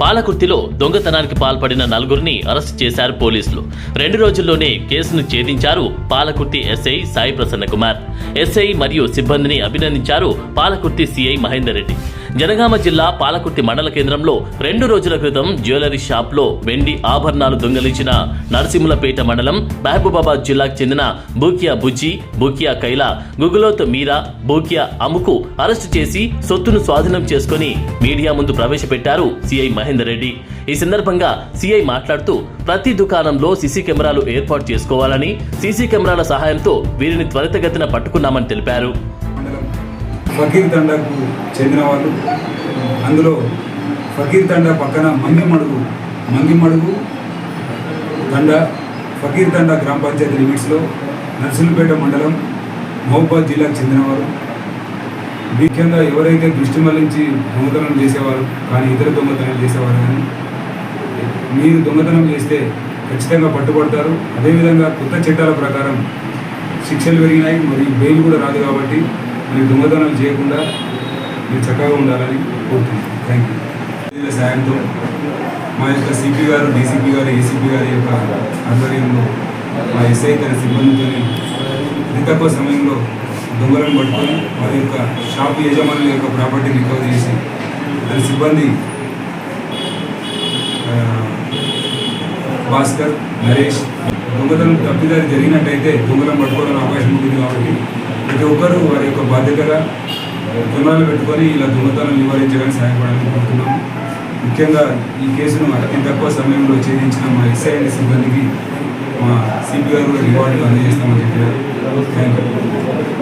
పాలకుర్తిలో దొంగతనానికి పాల్పడిన నలుగురిని అరెస్ట్ చేశారు పోలీసులు. రెండు రోజుల్లోనే కేసును ఛేదించారు పాలకుర్తి ఎస్ఐ సాయి ప్రసన్న కుమార్. ఎస్ఐ మరియు సిబ్బందిని అభినందించారు పాలకుర్తి సిఐ మహేందర్ రెడ్డి. జనగామ జిల్లా పాలకుర్తి మండల కేంద్రంలో రెండు రోజుల క్రితం జ్యువెలరీ షాప్లో వెండి ఆభరణాలు దొంగలించిన నరసింహులపేట మండలం మహబూబాబాద్ జిల్లాకు చెందిన బూకియా బుజ్జి బూకియా కైలా గుగులోత్ మీరా బూకియా అమ్ముకు అరెస్టు చేసి సొత్తును స్వాధీనం చేసుకుని మీడియా ముందు ప్రవేశపెట్టారు సిఐ మహేందర్ రెడ్డి. ఈ సందర్భంగా సిఐ మాట్లాడుతూ ప్రతి దుకాణంలో సీసీ కెమెరాలు ఏర్పాటు చేసుకోవాలని సీసీ కెమెరాల సహాయంతో వీరిని త్వరితగతిన పట్టుకున్నామని తెలిపారు. ఫకీర్ తండాకు చెందిన వాళ్ళు. అందులో ఫకీర్ తండా పక్కన మంగిమడుగు మంగిమడుగు తండా ఫకీర్ తండా గ్రామ పంచాయతీ లిమిట్స్లో నర్సులపేట మండలం మహబాద్ జిల్లాకు చెందినవారు ముఖ్యంగా ఎవరైతే దృష్టి మళ్ళించి దొంగతనం చేసేవారు కానీ ఇతర దొంగతనం చేసేవారు కానీ మీరు దొంగతనం చేస్తే ఖచ్చితంగా పట్టుబడతారు. అదేవిధంగా కొత్త చట్టాల ప్రకారం శిక్షలు పెరిగినాయి మరియు బెయిల్ కూడా రాదు కాబట్టి మీరు దొంగతనం చేయకుండా మీరు చక్కగా ఉండాలని కోరుతున్నాను. థ్యాంక్ యూ సాయంతో మా యొక్క సిపి గారు డీసీపీ గారు ఏసీపీ గారి యొక్క ఆధ్వర్యంలో మా ఎస్ఐ తన సిబ్బందితో అతి తక్కువ సమయం దొంగలను పట్టుకొని వారి యొక్క షాపు యజమానుల యొక్క ప్రాపర్టీని రికవర్ చేసి దాని సిబ్బంది భాస్కర్ నరేష్ దొంగతనం తప్పిదారి జరిగినట్టయితే దొంగలను పట్టుకోవడానికి అవకాశం ఉంటుంది కాబట్టి ప్రతి ఒక్కరూ వారి యొక్క బాధ్యతగా కెమెరాలు పెట్టుకొని ఇలా దొంగతనం నివారించడానికి సహాయపడాలని కోరుతున్నాము ముఖ్యంగా ఈ కేసును అతి తక్కువ సమయంలో ఛేదించిన మా ఎస్ఐ సిబ్బందికి మా సిపిఆర్ కూడా రివార్డులు అందజేస్తామని చెప్పారు థ్యాంక్ యూ